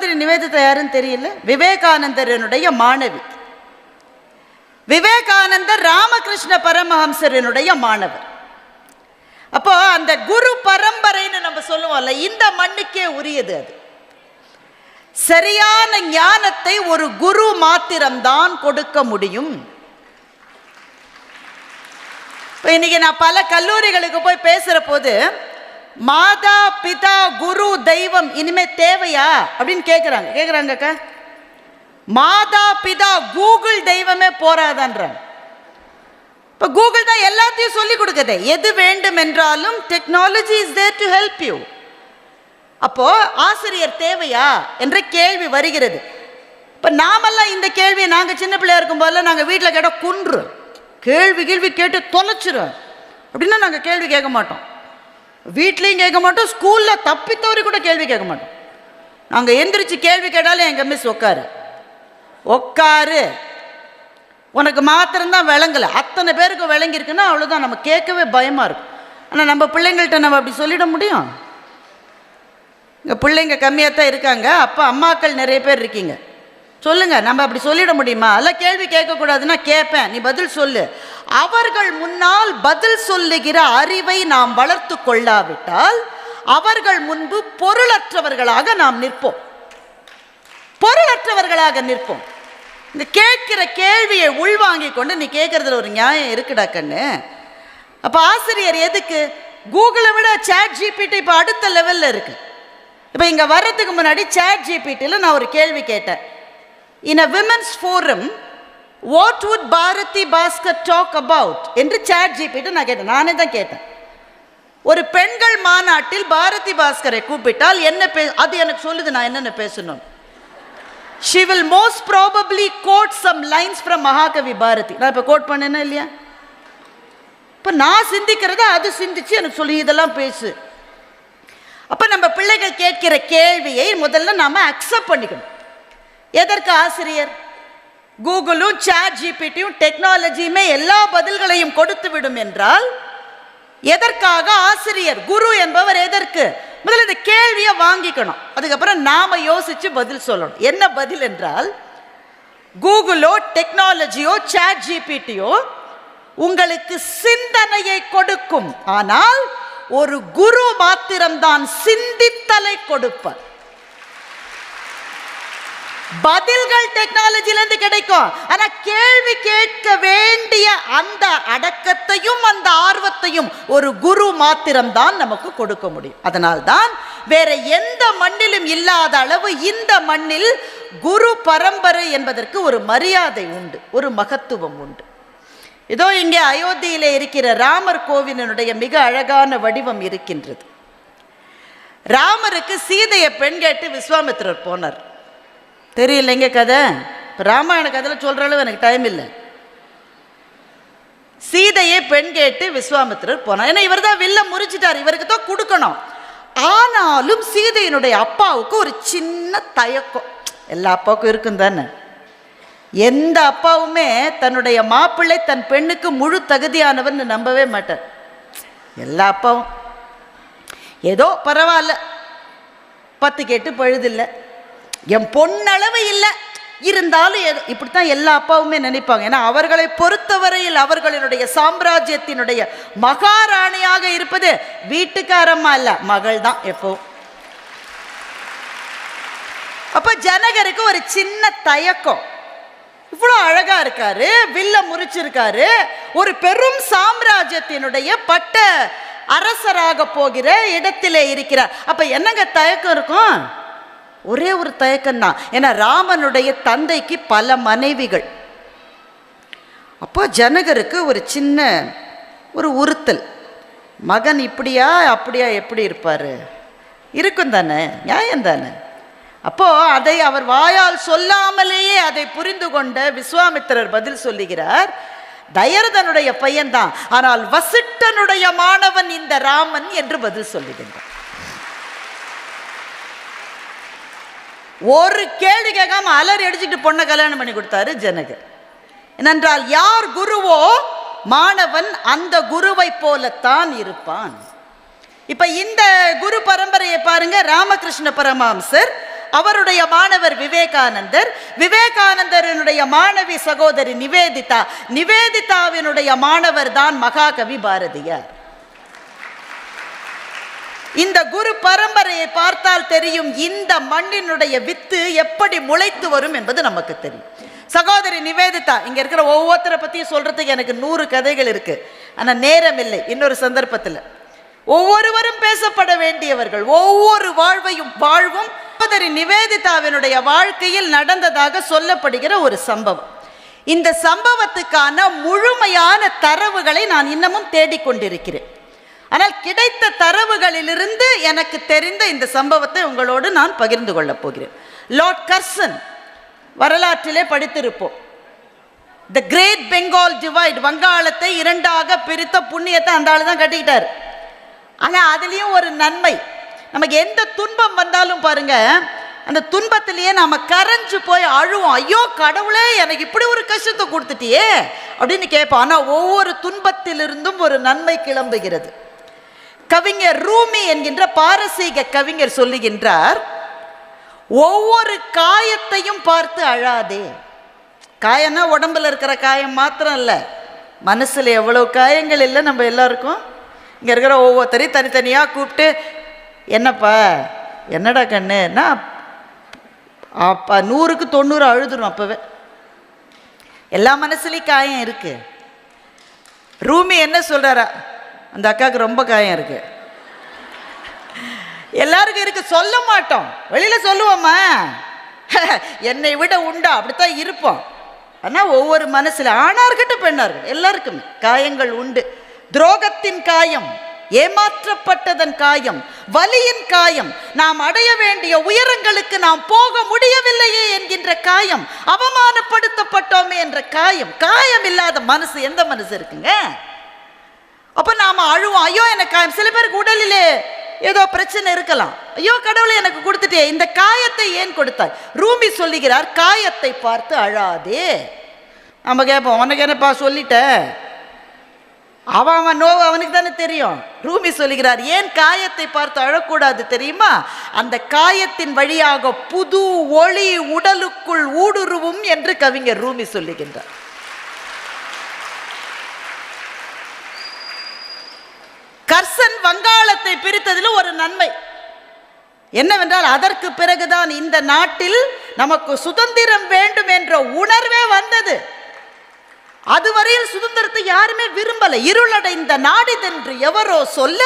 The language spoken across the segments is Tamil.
சகோதரி நிவேதிதா யாருன்னு தெரியல? விவேகானந்தரனுடைய மாணவி. விவேகானந்தர் ராமகிருஷ்ண பரமஹம்சரனுடைய மாணவர். அப்போ அந்த குரு பரம்பரைன்னு நம்ம சொல்லுவோம்ல இந்த மண்ணுக்கே உரியது அது. சரியான ஞானத்தை ஒரு குரு மாத்திரம்தான் கொடுக்க முடியும். இப்போ இன்னைக்கு நான் பல கல்லூரிகளுக்கு போய் பேசுற போது மாதா பிதா குரு தெய்வம் இனிமே தேவையா? அப்படின்னு கேட்குறாங்க கேட்குறாங்கக்கா மாதா பிதா கூகுள் தெய்வமே போராதான்றாங்க இப்போ கூகுள் தான் எல்லாத்தையும் சொல்லி கொடுக்குது. எது வேண்டும் என்றாலும் technology is there to help you அப்போ ஆசிரியர் தேவையா என்ற கேள்வி வருகிறது. இப்போ நாமெல்லாம் இந்த கேள்வியை நாங்கள் சின்ன பிள்ளையா இருக்கும் போதெல்லாம் நாங்கள் வீட்டில் கேட்டால் குன்று. கேள்வி கேள்வி கேட்டு தொலைச்சிரும். அப்படின்னா நாங்கள் கேள்வி கேட்க மாட்டோம். வீட்லேயும் கேட்க மாட்டோம் ஸ்கூலில் தப்பித்தவரி கூட கேள்வி கேட்க மாட்டோம். நாங்கள் எந்திரிச்சு கேள்வி கேட்டாலும் எங்கள் மிஸ் உட்காரு உட்காரு உனக்கு மாத்திரம்தான் விளங்கலை. அத்தனை பேருக்கு விளங்கியிருக்குன்னா அவ்வளோதான் நம்ம கேட்கவே பயமாக இருக்கும். ஆனால் நம்ம பிள்ளைங்கள்ட்ட நம்ம அப்படி சொல்லிட முடியும்? இங்கே பிள்ளைங்க கம்மியாக தான் இருக்காங்க. அப்போ அம்மாக்கள் நிறைய பேர் இருக்கீங்க. சொல்லுங்கள் நம்ம அப்படி சொல்லிட முடியுமா? அல்ல கேள்வி கேட்கக்கூடாதுன்னா கேட்பேன். நீ பதில் சொல்லு. அவர்கள் முன்னால் பதில் சொல்லுகிற அறிவை நாம் வளர்த்து கொள்ளாவிட்டால் அவர்கள் முன்பு பொருளற்றவர்களாக நாம் நிற்போம். பொருளற்றவர்களாக நிற்போம். இந்த கேட்கிற கேள்வியை உள்வாங்கி கொண்டு நீ கேட்கறதுல ஒரு நியாயம் இருக்குடா கண்ணு. அப்போ ஆசிரியர் எதுக்கு? கூகுளை விட சேட் ஜிபிடி இப்போ அடுத்த லெவலில் இருக்கு. இப்போ இங்கே வர்றதுக்கு முன்னாடி சேட் ஜிபிடியில் நான் ஒரு கேள்வி கேட்டேன். In a women's forum what would Bharathi Baskar talk about என்று சேட் ஜிபிட்டு நான் கேட்டேன். நானே தான் கேட்டேன். ஒரு பெண்கள் மாநாட்டில் பாரதி பாஸ்கரை கூப்பிட்டால் என்ன பே அது எனக்கு சொல்லுது நான் என்னென்ன பேசணும்? She will most probably quote some lines from Mahakavi Bharathi நான் இப்போ கோட் பண்ணேன்னா இல்லையா? இப்போ நான் சிந்திக்கிறத அது சிந்திச்சு எனக்கு சொல்லி இதெல்லாம் பேசு. அப்போ நம்ம பிள்ளைகள் கேட்கிற கேள்வியை முதல்ல நாம் அக்செப்ட் பண்ணிக்கணும். எதற்கு ஆசிரியர்? கூகுளும் சேட் ஜிபிடியும் டெக்னாலஜியுமே எல்லா பதில்களையும் கொடுத்து விடும் என்றால் எதற்காக ஆசிரியர் குரு என்பவர் எதற்கு? முதல்ல இந்த கேள்வியை வாங்கிக்கணும். அதுக்கப்புறம் நாம யோசிச்சு பதில் சொல்லணும். என்ன பதில் என்றால் கூகுளோ டெக்னாலஜியோ சேட் ஜிபிடியோ உங்களுக்கு சிந்தனையை கொடுக்கும். ஆனால் ஒரு குரு மாத்திரம்தான் சிந்தித்தலை கொடுப்பார். பதில்கள் டெக்னாலஜில இருந்து கிடைக்கும். ஆனா கேள்வி கேட்க வேண்டிய அந்த அடக்கத்தையும் அந்த ஆர்வத்தையும் ஒரு குரு மாத்திரம்தான் நமக்கு கொடுக்க முடியும். அதனால்தான் வேற எந்த மண்ணிலும் இல்லாத அளவு இந்த மண்ணில் குரு பரம்பரை என்பதற்கு ஒரு மரியாதை உண்டு ஒரு மகத்துவம் உண்டு. இதோ இங்கே அயோத்தியிலே இருக்கிற ராமர் கோவிலினுடைய மிக அழகான வடிவம் இருக்கின்றது. ராமருக்கு சீதையை பெண் கேட்டு விஸ்வாமித்திரர் போனார். தெரியலைங்க கதை. இப்போ ராமாயண கதையில் சொல்கிற அளவு எனக்கு டைம் இல்லை. சீதையை பெண் கேட்டு விஸ்வாமித்திரர் போனார். ஏன்னா இவர் தான் வில்ல முறிச்சிட்டார். இவருக்கு தான் கொடுக்கணும். ஆனாலும் சீதையினுடைய அப்பாவுக்கு ஒரு சின்ன தயக்கம். எல்லா அப்பாவுக்கும் இருக்கும் தானே. எந்த அப்பாவுமே தன்னுடைய மாப்பிள்ளை தன் பெண்ணுக்கு முழு தகுதியானவன்னு நம்பவே மாட்டார். எல்லா அப்பாவும். ஏதோ பரவாயில்ல. பத்து கேட்டு பழுதில்லை. என் பொண்ணளவு இல்லை. இருந்தாலும் ஏதோ இப்படித்தான் எல்லா அப்பாவுமே நினைப்பாங்க. ஏன்னா அவர்களை பொறுத்தவரையில் அவர்களினுடைய சாம்ராஜ்யத்தினுடைய மகாராணியாக இருப்பது வீட்டுக்காரம்மா இல்ல மகள் தான் எப்போ அப்ப ஜனகருக்கு ஒரு சின்ன தயக்கம். இவ்வளோ அழகா இருக்காரு வில்ல முறிச்சிருக்காரு. ஒரு பெரும் சாம்ராஜ்யத்தினுடைய பட்ட அரசராக போகிற இடத்திலே இருக்கிறார். அப்ப என்னங்க தயக்கம் இருக்கும்? ஒரே ஒரு தயக்கம்தான் ஏன்னா ராமனுடைய தந்தைக்கு பல மனைவிகள். அப்போ ஜனகருக்கு ஒரு சின்ன ஒரு உறுத்தல். மகன் இப்படியா அப்படியா எப்படி இருப்பார்? இருக்கும் தானே நியாயம் தானே? அப்போது அதை அவர் வாயால் சொல்லாமலேயே அதை புரிந்து கொண்ட விஸ்வாமித்திரர் பதில் சொல்லுகிறார் தயரதனுடைய பையன்தான் ஆனால் வசிட்டனுடைய மாணவன் இந்த ராமன் என்று பதில் சொல்லுகின்றார். ஒரு கேள்வி கேட்காம அலறி அடிச்சுட்டு பொண்ணை கல்யாணம் பண்ணி கொடுத்தாரு ஜனகர் ஏனென்றால் யார் குருவோ மாணவன் அந்த குருவை போலத்தான் இருப்பான். இப்போ இந்த குரு பரம்பரையை பாருங்க ராமகிருஷ்ண பரமாம்சர் அவருடைய மாணவர் விவேகானந்தர் விவேகானந்தரனுடைய மாணவி சகோதரி நிவேதிதா நிவேதிதாவினுடைய மாணவர் தான் மகாகவி பாரதியார். இந்த குரு பரம்பரையை பார்த்தால் தெரியும் இந்த மண்ணினுடைய வித்து எப்படி முளைத்து வரும் என்பது நமக்கு தெரியும். சகோதரி நிவேதிதா இங்க இருக்கிற ஒவ்வொருத்தரை பத்தியும் சொல்றதுக்கு எனக்கு நூறு கதைகள் இருக்கு. ஆனா நேரம் இல்லை இன்னொரு சந்தர்ப்பத்தில். ஒவ்வொருவரும் பேசப்பட வேண்டியவர்கள் ஒவ்வொரு வாழ்வையும் வாழ்வும் சகோதரி நிவேதிதாவினுடைய வாழ்க்கையில் நடந்ததாக சொல்லப்படுகிற ஒரு சம்பவம். இந்த சம்பவத்துக்கான முழுமையான தரவுகளை நான் இன்னமும் தேடிக்கொண்டிருக்கிறேன். ஆனால் கிடைத்த தரவுகளிலிருந்து எனக்கு தெரிந்த இந்த சம்பவத்தை உங்களோடு நான் பகிர்ந்து கொள்ளப் போகிறேன். லார்ட் கர்சன் வரலாற்றிலே படித்திருப்போம். த கிரேட் பெங்கால் டிவைட் வங்காளத்தை இரண்டாக பிரித்த புண்ணியத்தை அந்த ஆள் தான் கட்டிக்கிட்டார். ஆனால் அதுலேயும் ஒரு நன்மை. நமக்கு எந்த துன்பம் வந்தாலும் பாருங்க அந்த துன்பத்திலேயே நாம் கரைஞ்சு போய் அழுவோம். ஐயோ கடவுளே எனக்கு இப்படி ஒரு கஷ்டத்தை கொடுத்துட்டியே அப்படின்னு கேட்போம். ஆனால் ஒவ்வொரு துன்பத்திலிருந்தும் ஒரு நன்மை கிளம்புகிறது. கவிஞர் ரூமி என்கின்ற பாரசீக கவிஞர் சொல்லுகின்றார் ஒவ்வொரு காயத்தையும் பார்த்து அழாதே. காயம்னா உடம்புல இருக்கிற காயம் மாத்திரம் இல்லை மனசில் எவ்வளோ காயங்கள் இல்லை நம்ம எல்லாருக்கும். இங்கே இருக்கிற ஒவ்வொருத்தரையும் தனித்தனியாக கூப்பிட்டு என்னப்பா என்னடா கண்ணுன்னா அப்போ நூறுக்கு தொண்ணூறு அழுதுடும் அப்போவே. எல்லா மனசுலேயும் காயம் இருக்குது ரூமி என்ன சொல்கிறாரா அந்த அக்காவுக்கு ரொம்ப காயம் இருக்கு. எல்லாருக்கும் இருக்கு சொல்ல மாட்டோம். வெளியில சொல்லுவோமா? என்னை விட உண்டா? அப்படித்தான் இருப்போம். ஆனால் ஒவ்வொரு மனசுல ஆணா இருக்கட்டும் பெண்ணா இருக்கட்டும் எல்லாருக்குமே காயங்கள் உண்டு. துரோகத்தின் காயம் ஏமாற்றப்பட்டதன் காயம் வலியின் காயம் நாம் அடைய வேண்டிய உயரங்களுக்கு நாம் போக முடியவில்லையே என்கின்ற காயம் அவமானப்படுத்தப்பட்டோமே என்ற காயம் காயம் இல்லாத மனசு எந்த மனசு இருக்குங்க? அப்போ நாம அழுவோம். ஐயோ எனக்கு காயம் சில பேருக்கு உடலிலே ஏதோ பிரச்சனை இருக்கலாம். ஐயோ கடவுளை எனக்கு கொடுத்துட்டே. இந்த காயத்தை ஏன் கொடுத்தாய்? ரூமி சொல்லுகிறார் காயத்தை பார்த்து அழாதே. நம்ம கேட்போம் உனக்கு என்னப்பா சொல்லிட்ட? அவன் அவன் நோவு அவனுக்கு தானே தெரியும். ரூமி சொல்லுகிறார் ஏன் காயத்தை பார்த்து அழக்கூடாது தெரியுமா? அந்த காயத்தின் வழியாக புது ஒளி உடலுக்குள் ஊடுருவும் என்று கவிஞர் ரூமி சொல்லுகின்றார். கர்சன் வங்காளத்தை பிரித்ததில் ஒரு நன்மை. என்னவென்றால் அதற்கு பிறகுதான் இந்த நாட்டில் நமக்கு சுதந்திரம் வேண்டும் என்ற உணர்வே வந்தது. அதுவரையில் சுதந்திரத்தை யாருமே விரும்பல. இருளடைந்த நாடிதென்று எவரோ சொல்ல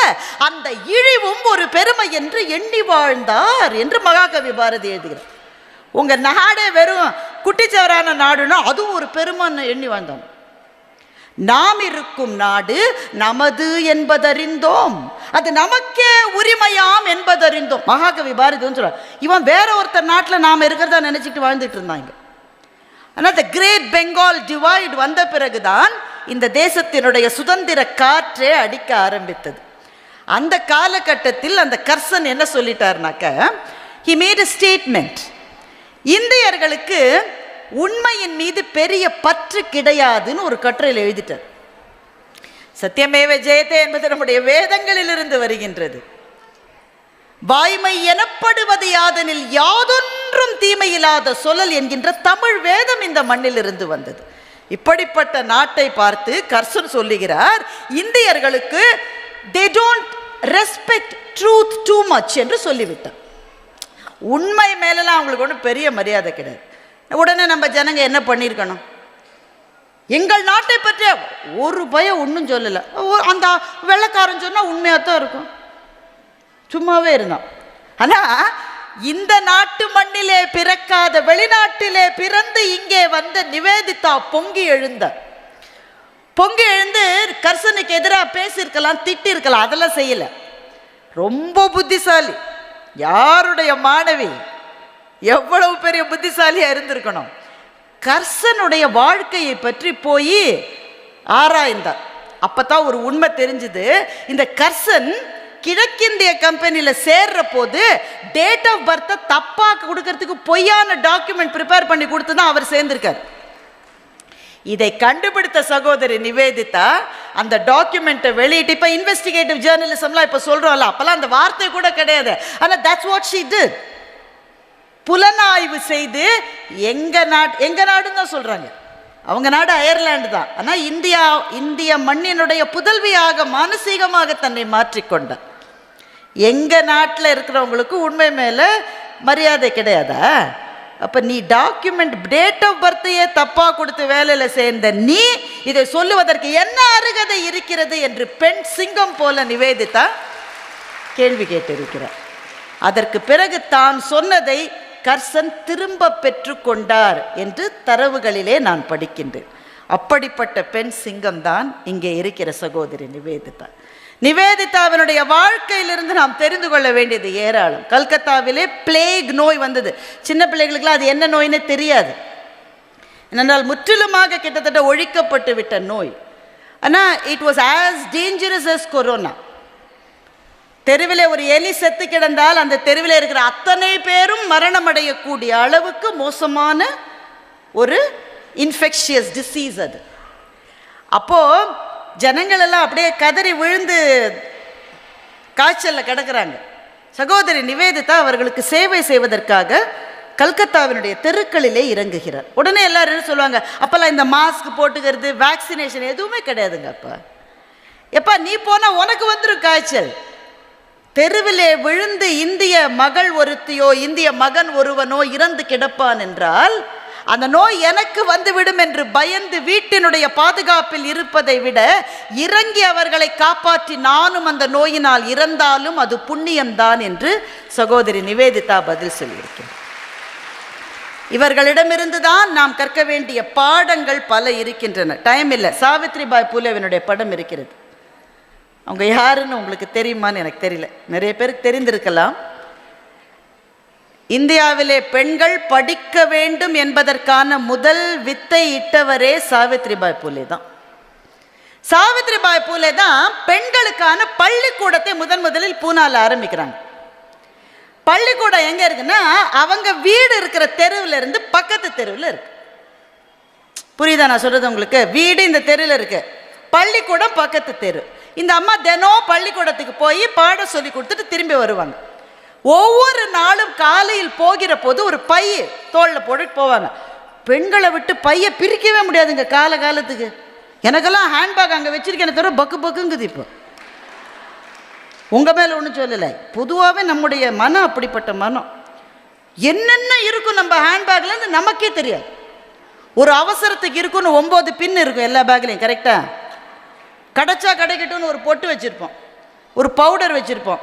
அந்த இழிவும் ஒரு பெருமை என்று எண்ணி வாழ்ந்தார் என்று மகாகவி பாரதி எழுதுகிறார். உங்க நாடே வெறும் குட்டிச்சவரான நாடுனா அதுவும் ஒரு பெருமைன்னு எண்ணி வாழ்ந்தோம் நாம் இருக்கும் நாடு நமது என்பதறிந்தோம். அது நமக்கே உரிமையாம் என்பதறிந்தோம். மகாகவி பாரதி சொல்ற இவன் வேற ஒருத்தர் நாட்டில் நாம் இருக்கிறதா நினைச்சிட்டு வாழ்ந்துட்டு இருந்தாங்க. ஆனால் இந்த கிரேட் பெங்கால் டிவைட் வந்த பிறகுதான் இந்த தேசத்தினுடைய சுதந்திர காற்றே அடிக்க ஆரம்பித்தது. அந்த காலகட்டத்தில் அந்த கர்சன் என்ன சொல்லிட்டார்னாக்க ஹி மேட் ஸ்டேட்மெண்ட் இந்தியர்களுக்கு உண்மையின் மீது பெரிய பற்று கிடையாதுன்னு ஒரு கட்டுரையில் எழுதிட்டார். சத்தியமேவ ஜெயதே என்பது நம்முடைய வேதங்களிலிருந்து வருகின்றது. வாய்மை எனப்படுவது யாதனில் யாதொன்றும் தீமையில்லாத சொல்லல் என்கின்ற தமிழ் வேதம் இந்த மண்ணில் இருந்து வந்தது. இப்படிப்பட்ட நாட்டை பார்த்து கர்சன் சொல்லுகிறார் இந்தியர்களுக்கு they don't respect truth too much என்று சொல்லிவிட்டார். உண்மை மேலெல்லாம் அவங்களுக்கு ஒன்றும் பெரிய மரியாதை கிடையாது. உடனே நம்ம ஜனங்க என்ன பண்ணியிருக்கணும் எங்கள் நாட்டை பற்றிய ஒரு பயம் ஒன்றும் சொல்லலை. அந்த வெள்ளைக்காரன் சொன்னால் உண்மையாக தான் இருக்கும். சும்மாவே இருந்தான். ஆனால் இந்த நாட்டு மண்ணிலே பிறக்காத வெளிநாட்டிலே பிறந்து இங்கே வந்த நிவேதிதா பொங்கி எழுந்த. பொங்கி எழுந்து கர்சனுக்கு எதிராக பேசியிருக்கலாம் திட்டிருக்கலாம் அதெல்லாம் செய்யலை. ரொம்ப புத்திசாலி. யாருடைய மாணவி? எவ்வளவு பெரிய புத்திசாலியாக இருந்திருக்கணும். கர்சனுடைய வாழ்க்கையை பற்றி போய் ஆராய்ந்தார். அப்பதான் ஒரு உண்மை தெரிஞ்சுது. இந்த கர்சன் கிழக்கிந்திய கம்பெனியில் சேர்ற போது டேட் ஆஃப் பர்த்தை தப்பா கொடுக்கறதுக்கு பொய்யான டாக்குமெண்ட் ப்ரிப்பேர் பண்ணி கொடுத்து தான் அவர் சேர்ந்திருக்கார். இதை கண்டுபிடித்த சகோதரி நிவேதிதா அந்த டாக்குமெண்ட்டை வெளியிட்டு இப்போ இன்வெஸ்டிகேட்டிவ் ஜேர்னலிசம்லாம் இப்போ சொல்கிறோம்ல அப்போல்லாம் அந்த வார்த்தை கூட கிடையாது. ஆனால் தட்ஸ் வாட் ஷீ டிட் புலனாய்வு செய்து எங்கள் நாட் எங்கள் நாடுன்னு தான் சொல்கிறாங்க அவங்க நாடு அயர்லாண்டு தான். ஆனால் இந்தியா இந்திய மண்ணினுடைய புதல்வியாக மானசீகமாக தன்னை மாற்றிக்கொண்டார் எங்கள் நாட்டில் இருக்கிறவங்களுக்கு உண்மை மேலே மரியாதை கிடையாதா? அப்போ நீ டாக்குமெண்ட் டேட் ஆஃப் பர்த்தையே தப்பாக கொடுத்து வேலையில் சேர்ந்த நீ இதை சொல்லுவதற்கு என்ன அருகதை இருக்கிறது என்று பெண் சிங்கம் போல நிவேதித்தா கேள்வி கேட்டிருக்கிறார். அதற்கு பிறகு தான் சொன்னதை கர்சன் திரும்ப பெற்றுக்கொண்டார் என்று தரவுகளிலே நான் படிக்கின்றேன். அப்படிப்பட்ட பெண் சிங்கம் தான் இங்கே இருக்கிற சகோதரி நிவேதிதா. நிவேதிதாவினுடைய வாழ்க்கையிலிருந்து நாம் தெரிந்து கொள்ள வேண்டியது ஏராளம். கல்கத்தாவிலே பிளேக் நோய் வந்தது. சின்ன பிள்ளைகளுக்குலாம் அது என்ன நோய்னே தெரியாது. ஏனென்றால் முற்றிலுமாக கிட்டத்தட்ட ஒழிக்கப்பட்டு விட்ட நோய். ஆனால் it was as dangerous as corona தெருவில் ஒரு எலி செத்து கிடந்தால் அந்த தெருவில் இருக்கிற அத்தனை பேரும் மரணம் அடையக்கூடிய அளவுக்கு மோசமான ஒரு இன்ஃபெக்ஷியஸ் டிசீஸ் அது. அப்போ ஜனங்களெல்லாம் அப்படியே கதறி விழுந்து காய்ச்சலில் கிடக்குறாங்க. சகோதரி நிவேதிதா அவர்களுக்கு சேவை செய்வதற்காக கல்கத்தாவினுடைய தெருக்களிலே இறங்குகிறார். உடனே எல்லாரும் சொல்லுவாங்க அப்போல்லாம் இந்த மாஸ்க் போட்டுக்கிறது வேக்சினேஷன் எதுவுமே கிடையாதுங்க அப்போ. எப்பா நீ போனால் உனக்கு வந்துடும் காய்ச்சல். தெருவிலே விழுந்து இந்திய மகள் ஒருத்தியோ இந்திய மகன் ஒருவனோ இறந்து கிடப்பான் என்றால் அந்த நோய் எனக்கு வந்துவிடும் என்று பயந்து வீட்டினுடைய பாதுகாப்பில் இருப்பதை விட இறங்கி அவர்களை காப்பாற்றி நானும் அந்த நோயினால் இறந்தாலும் அது புண்ணியம்தான் என்று சகோதரி நிவேதிதா பதில் சொல்லியிருக்கிறார். இவர்களிடமிருந்து தான் நாம் கற்க வேண்டிய பாடங்கள் பல இருக்கின்றன. டைம் இல்லை. சாவித்ரிபாய் பூலேவினுடைய படம் இருக்கிறது. அவங்க யாருன்னு உங்களுக்கு தெரியுமான்னு எனக்கு தெரியல. நிறைய பேருக்கு தெரிந்திருக்கலாம். இந்தியாவிலே பெண்கள் படிக்க வேண்டும் என்பதற்கான முதல் வித்தை இட்டவரே சாவித்ரிபாய் பூலே தான். சாவித்ரிபாய் பூலே தான் பெண்களுக்கான பள்ளிக்கூடத்தை முதன் முதலில் பூனால ஆரம்பிக்கிறாங்க. பள்ளிக்கூடம் எங்க இருக்குன்னா அவங்க வீடு இருக்கிற தெருவில் இருந்து பக்கத்து தெருவில் இருக்கு. புரியுதா நான் சொல்றது உங்களுக்கு? வீடு இந்த தெருவில் இருக்கு. பள்ளிக்கூடம் பக்கத்து தெரு. இந்த அம்மா தினம் பள்ளிக்கூடத்துக்கு போய் பாடம் சொல்லி கொடுத்துட்டு திரும்பி வருவாங்க. ஒவ்வொரு நாளும் காலையில் போகிற போது ஒரு பை தோளில் போட்டுட்டு போவாங்க. பெண்களை விட்டு பையை பிரிக்கவே முடியாதுங்க கால காலத்துக்கு. எனக்கெல்லாம் ஹேண்ட்பேக் அங்கே வச்சிருக்கேன் தவிர பக்கு பக்குங்குது இப்போ. உங்கள் மேலே ஒன்றும் சொல்லலை. பொதுவாகவே நம்முடைய மனம் அப்படிப்பட்ட மனம். என்னென்ன இருக்கும் நம்ம ஹேண்ட்பேக்லேருந்து நமக்கே தெரியாது. ஒரு அவசரத்துக்கு இருக்குன்னு ஒம்பது பின் இருக்கும் எல்லா பேக்லேயும் கரெக்டாக கிடச்சா கிடைக்கட்டும்னு ஒரு பொட்டு வச்சுருப்போம். ஒரு பவுடர் வச்சுருப்போம்.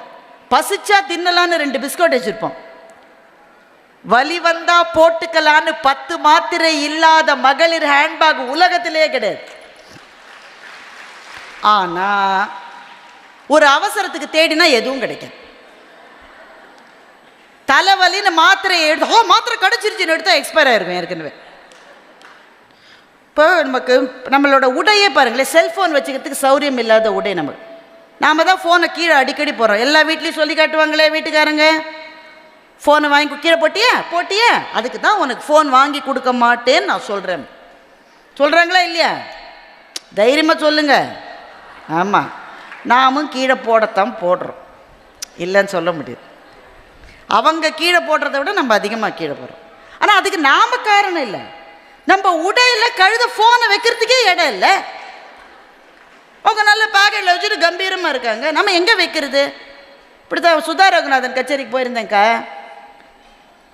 பசிச்சா தின்னலான்னு ரெண்டு பிஸ்கட் வச்சுருப்போம். வலி வந்தா போட்டுக்கலான்னு பத்து மாத்திரை இல்லாத மகளிர் ஹேண்ட்பேக் உலகத்திலே கிடையாது. ஆனா ஒரு அவசரத்துக்கு தேடினா எதுவும் கிடைக்காது. தலைவலின்னு மாத்திரை எடுத்து ஓ மாத்திரை கிடச்சிருச்சுன்னு எடுத்தா எக்ஸ்பயர் ஆயிருக்கும் ஏற்கனவே. இப்போ நமக்கு நம்மளோட உடையே பாருங்களேன் செல்ஃபோன் வச்சுக்கிறதுக்கு சௌரியம் இல்லாத உடை நமக்கு நாம் தான் ஃபோனை கீழே அடிக்கடி போகிறோம் எல்லா வீட்லேயும் சொல்லி காட்டுவாங்களே வீட்டுக்காரங்க. ஃபோனை வாங்கி கீழே போட்டியா? போட்டியா? அதுக்கு தான் உனக்கு ஃபோன் வாங்கி கொடுக்க மாட்டேன்னு நான் சொல்கிறேன் சொல்கிறாங்களா இல்லையா? தைரியமாக சொல்லுங்க. ஆமாம் நாமும் கீழே போடத்தான் போடுறோம். இல்லைன்னு சொல்ல முடியாது. அவங்க கீழே போடுறத விட நம்ம அதிகமாக கீழே போடுறோம். ஆனால் அதுக்கு நாம காரணம் இல்லை. நம்ம உடையில கழுத ஃபோனை வைக்கிறதுக்கே இடம் இல்லை. அவங்க நல்ல பாக்கெட்டில் வச்சுட்டு கம்பீரமாக இருக்காங்க. நம்ம எங்கே வைக்கிறது? இப்படி தான் சுதா ரகுநாதன் கச்சேரிக்கு போயிருந்தேங்க்கா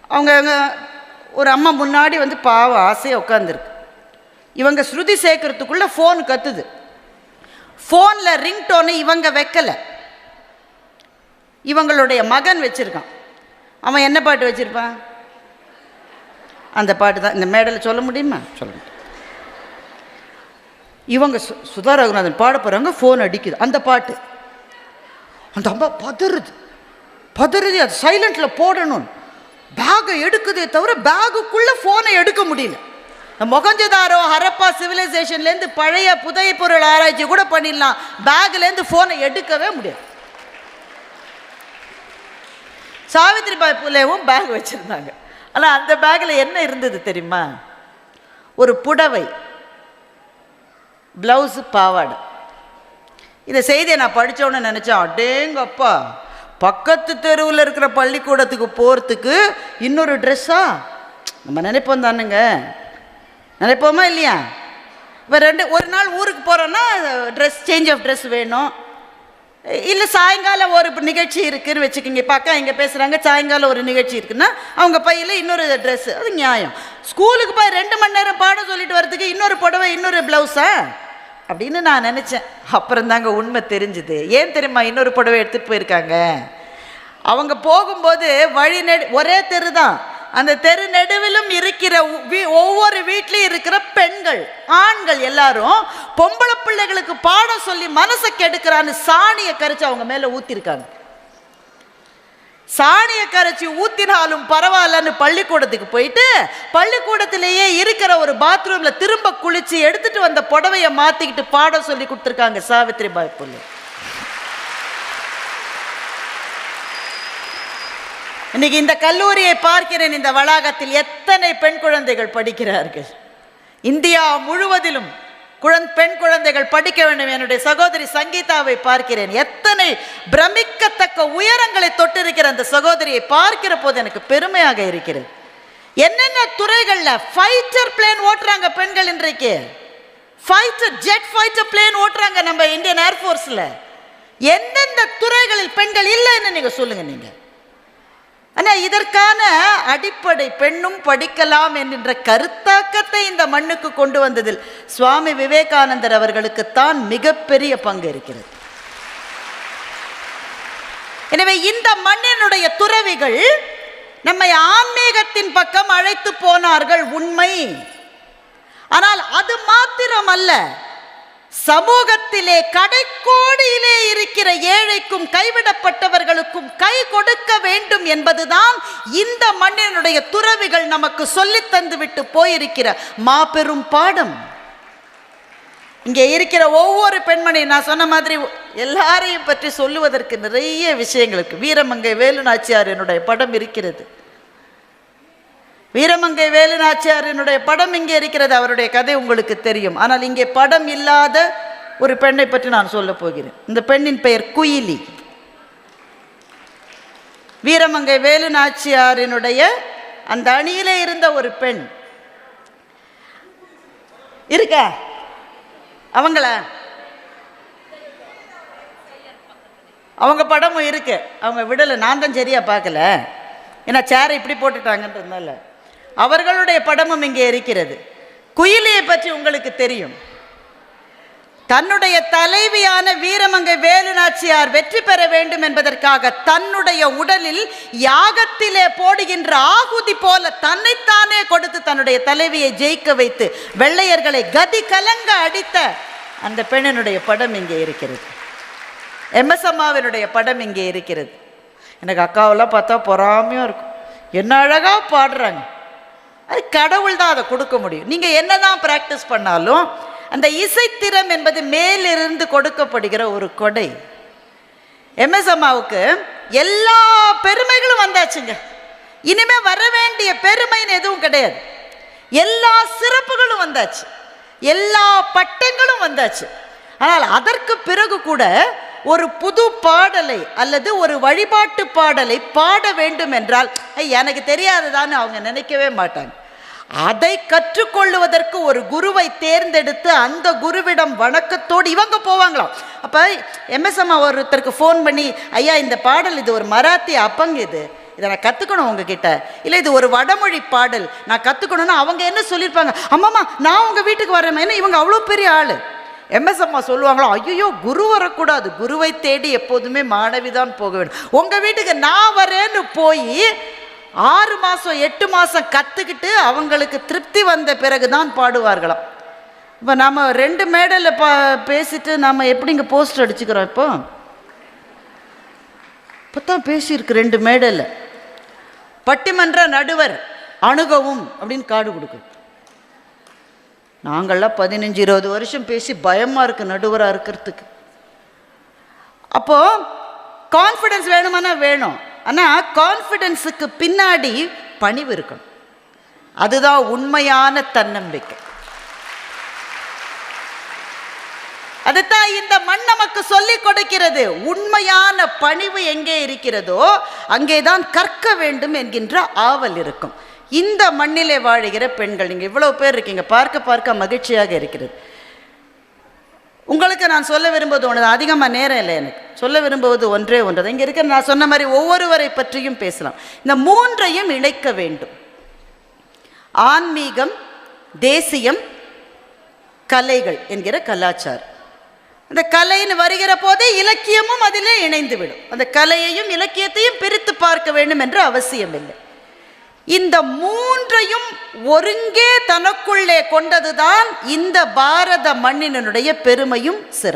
அவங்க அவங்க ஒரு அம்மா முன்னாடி வந்து பாவம் ஆசையாக உட்காந்துருக்கு இவங்க ஸ்ருதி சேர்க்கறதுக்குள்ளே ஃபோன் கத்துது. ஃபோனில் ரிங்டோனை இவங்க வைக்கலை. இவங்களுடைய மகன் வச்சுருக்கான். அவன் என்ன பாட்டு வச்சுருப்பான்? அந்த பாட்டு தான். இந்த மேடையில் சொல்ல முடியுமா? சொல்ல முடியும். இவங்க சு சுதா ரகுநாதன் பாட போகிறாங்க ஃபோன் அடிக்குது. அந்த பாட்டு. அந்த அம்மா பதறுது. பதறுது அது சைலண்டில் போடணும். பேகை எடுக்குதே தவிர பேகுக்குள்ளே ஃபோனை எடுக்க முடியல. மொகஞ்சதாரோ ஹரப்பா சிவிலைசேஷன்லேருந்து பழைய புதைய பொருள் ஆராய்ச்சி கூட பண்ணிடலாம். பேக்லேருந்து ஃபோனை எடுக்கவே முடியாது. சாவித்ரிபாய் புலேவும் பேக் வச்சுருந்தாங்க. ஆனால் அந்த பேக்கில் என்ன இருந்தது தெரியுமா? ஒரு புடவை. ப்ளவுஸு பாவாடை. இந்த செய்தியை நான் படித்தோன்னு நினச்சேன் அடேங்கப்பா பக்கத்து தெருவில் இருக்கிற பள்ளிக்கூடத்துக்கு போகிறதுக்கு இன்னொரு ட்ரெஸ்ஸா நம்ம நினைப்போம் தானுங்க. நினைப்போமா இல்லையா? இப்போ ரெண்டு ஒரு நாள் ஊருக்கு போகிறோன்னா ட்ரெஸ் சேஞ்ச் ஆஃப் ட்ரெஸ் வேணும். இல்லை சாயங்காலம் ஒரு நிகழ்ச்சி இருக்குதுன்னு வச்சுக்கோங்க. இப்போ அக்கா இங்கே பேசுகிறாங்க சாயங்காலம் ஒரு நிகழ்ச்சி இருக்குன்னா அவங்க பையில் இன்னொரு ட்ரெஸ்ஸு அது நியாயம். ஸ்கூலுக்கு போய் ரெண்டு மணி நேரம் பாடம் சொல்லிட்டு வரதுக்கு இன்னொரு புடவை இன்னொரு ப்ளவுஸா அப்படின்னு நான் நினச்சேன். அப்புறம் தாங்க உண்மை தெரிஞ்சுது. ஏன் தெரியுமா இன்னொரு புடவை எடுத்துகிட்டு போயிருக்காங்க? அவங்க போகும்போது வழி நெடு ஒரே தெரு தான். அந்த தெரு நெடுவிலும் இருக்கிற வீ- ஒவ்வொரு வீட்லேயும் இருக்கிற பெண்கள் ஆண்கள் எல்லாரும் பொம்பளை பிள்ளைகளுக்கு பாடம் சொல்லி மனசை கெடுக்கிறான்னு சாணியை கரைச்சி அவங்க மேலே ஊத்திருக்காங்க. சாணியை கரைச்சி ஊத்தினாலும் பரவாயில்லன்னு பள்ளிக்கூடத்துக்கு போயிட்டு பள்ளிக்கூடத்திலேயே இருக்கிற ஒரு பாத்ரூம்ல திரும்ப குளிச்சு எடுத்துட்டு வந்த புடவைய மாத்திக்கிட்டு பாடம் சொல்லி கொடுத்துருக்காங்க சாவித்ரி பாய் புல்லு இன்னைக்கு இந்த கல்லூரியை பார்க்கிறேன் இந்த வளாகத்தில் எத்தனை பெண் குழந்தைகள் படிக்கிறார்கள்? இந்தியா முழுவதிலும் குழந்த பெண் குழந்தைகள் படிக்க வேண்டும். என்னுடைய சகோதரி சங்கீதாவை பார்க்கிறேன். எத்தனை பிரமிக்கத்தக்க உயரங்களை தொட்டிருக்கிற அந்த சகோதரியை பார்க்கிற போது எனக்கு பெருமையாக இருக்கிறது. என்னென்ன துறைகளில் ஃபைட்டர் பிளேன் ஓட்டுறாங்க பெண்கள் இன்றைக்கு? ஃபைட்டர் ஜெட் ஃபைட்டர் பிளேன் ஓட்டுறாங்க நம்ம இந்தியன் ஏர்ஃபோர்ஸில் எந்தெந்த துறைகளில் பெண்கள் இல்லைன்னு நீங்கள் சொல்லுங்கள் நீங்கள் ஆனால் இதற்கான அடிப்படை பெண்ணும் படிக்கலாம் என்கின்ற கருத்தாக்கத்தை இந்த மண்ணுக்கு கொண்டு வந்ததில் சுவாமி விவேகானந்தர் அவர்களுக்குத்தான் மிகப்பெரிய பங்கு இருக்கிறது. எனவே இந்த மண்ணினுடைய துறவிகள் நம்மை ஆன்மீகத்தின் பக்கம் அழைத்து போனார்கள் உண்மை. ஆனால் அது மாத்திரம் அல்ல சமூகத்திலே கடைக்கோடியிலே இருக்கிற ஏழைக்கும் கைவிடப்பட்டவர்களுக்கும் கை கொடுக்க வேண்டும் என்பதுதான் இந்த மண்ணினுடைய துறவிகள் நமக்கு சொல்லி தந்துவிட்டு போயிருக்கிற மாபெரும் பாடம். இங்கே இருக்கிற ஒவ்வொரு பெண்மணி நான் சொன்ன மாதிரி எல்லாரையும் பற்றி சொல்லுவதற்கு நிறைய விஷயங்களுக்கு வீரமங்கை வேலு என்னுடைய படம் இருக்கிறது. வீரமங்கை வேலுநாச்சியாரினுடைய படம் இங்கே இருக்கிறது அவருடைய கதை உங்களுக்கு தெரியும். ஆனால் இங்கே படம் இல்லாத ஒரு பெண்ணை பற்றி நான் சொல்ல போகிறேன். இந்த பெண்ணின் பெயர் குயிலி. வீரமங்கை வேலுநாச்சியாரினுடைய அந்த அணியிலே இருந்த ஒரு பெண். இருக்கா? அவங்கள? அவங்க படமும் இருக்கு. அவங்க விடலை. நான் தான் சரியா பார்க்கல. ஏன்னா சேரை இப்படி போட்டுட்டாங்கன்றதுனால. அவர்களுடைய படமும் இங்கே இருக்கிறது. குயிலியை பற்றி உங்களுக்கு தெரியும். தன்னுடைய தலைவியான வீரமங்கை வேலுநாச்சியார் வெற்றி பெற வேண்டும் என்பதற்காக தன்னுடைய உடலில் யாகத்திலே போடுகின்ற ஆகுதி போல தன்னைத்தானே கொடுத்து தன்னுடைய தலைவியை ஜெயிக்க வைத்து வெள்ளையர்களை கதி கலங்க அடித்த அந்த பெண்ணினுடைய படம் இங்கே இருக்கிறது. எம்எஸ் அம்மாவினுடைய படம் இங்கே இருக்கிறது. எனக்கு அக்காவெல்லாம் பார்த்தா பொறாமையும் இருக்கும். என்ன அழகாக பாடுறாங்க. அது கடவுள் தான் அதை கொடுக்க முடியும். நீங்கள் என்ன தான் ப்ராக்டிஸ் பண்ணாலும் அந்த இசைத்திறம் என்பது மேலிருந்து கொடுக்கப்படுகிற ஒரு கொடை. எம்எஸ் அம்மாவுக்கு எல்லா பெருமைகளும் வந்தாச்சுங்க. இனிமே வர வேண்டிய பெருமைன்னு எதுவும் கிடையாது. எல்லா சிறப்புகளும் வந்தாச்சு. எல்லா பட்டங்களும் வந்தாச்சு. ஆனால் அதற்கு பிறகு கூட ஒரு புது பாடலை அல்லது ஒரு வழிபாட்டு பாடலை பாட வேண்டும் என்றால் எனக்கு தெரியாததான்னு அவங்க நினைக்கவே மாட்டாங்க. அதை கற்றுக்கொள்ளுவதற்கு ஒரு குருவை தேர்ந்தெடுத்து அந்த குருவிடம் வணக்கத்தோடு இவங்க போவாங்களாம். அப்போ எம்எஸ் அம்மா ஒருத்தருக்கு ஃபோன் பண்ணி ஐயா இந்த பாடல் இது ஒரு மராத்தி அப்பங்க இது. இதை நான் கற்றுக்கணும் உங்ககிட்ட. இல்லை இது ஒரு வடமொழி பாடல். நான் கற்றுக்கணும்னா அவங்க என்ன சொல்லியிருப்பாங்க அம்மாம்மா நான் உங்கள் வீட்டுக்கு வரேன் ஏன்னா இவங்க அவ்வளோ பெரிய ஆள்? எம்எஸ் அம்மா சொல்லுவாங்களோ ஐயோ குரு வரக்கூடாது. குருவை தேடி எப்போதுமே மாணவி தான் போக வேண்டும். உங்கள் வீட்டுக்கு நான் வரேன்னு போய் ஆறு மாதம் எட்டு மாதம் கற்றுக்கிட்டு அவங்களுக்கு திருப்தி வந்த பிறகு தான் பாடுவார்களாம். இப்போ நம்ம ரெண்டு மேடலில் பா பேசிட்டு நம்ம எப்படிங்க போஸ்டர் அடிச்சுக்கிறோம் இப்போ? இப்போ தான் பேசியிருக்கு ரெண்டு மேடலில் பட்டிமன்ற நடுவர் அணுகவும் அப்படின்னு காடு கொடுக்கும். நாங்கள்லாம் பதினஞ்சு இருபது வருஷம் பேசி பயமாக இருக்குது நடுவராக இருக்கிறதுக்கு. அப்போது கான்ஃபிடென்ஸ் வேணுமானா வேணும். ஆனால் கான்ஃபிடென்ஸுக்கு பின்னாடி பணிவு இருக்கணும். அதுதான் உண்மையான தன்னம்பிக்கை. அதுதான் இந்த மண் நமக்கு சொல்லிக் கொடுக்கிறது. உண்மையான பணிவு எங்கே இருக்கிறதோ அங்கேதான் கற்க வேண்டும் என்கின்ற ஆவல் இருக்கும். இந்த மண்ணிலே வாழுகிற பெண்கள் நீங்கள் இவ்வளோ பேர் இருக்கீங்க பார்க்க பார்க்க மகிழ்ச்சியாக இருக்கிறது. உங்களுக்கு நான் சொல்ல விரும்புவது ஒன்று அதிகமாக நேரம் இல்லை எனக்கு. சொல்ல விரும்புவது ஒன்றே ஒன்று இங்கே இருக்கிற நான் சொன்ன மாதிரி ஒவ்வொருவரை பற்றியும் பேசலாம். இந்த மூன்றையும் இணைக்க வேண்டும். ஆன்மீகம் தேசியம் கலைகள் என்கிற கலாச்சாரம். அந்த கலைன்னு வருகிற போதே இலக்கியமும் அதிலே இணைந்து விடும் அந்த கலையையும் இலக்கியத்தையும் பிரித்து பார்க்க வேண்டும் என்று அவசியம் இல்லை இந்த மூன்றையும் ஒருங்கே தனக்குள்ளே கொண்டதுதான் இந்த பாரத மண்ணினுடைய பெருமையும் சிறப்பு.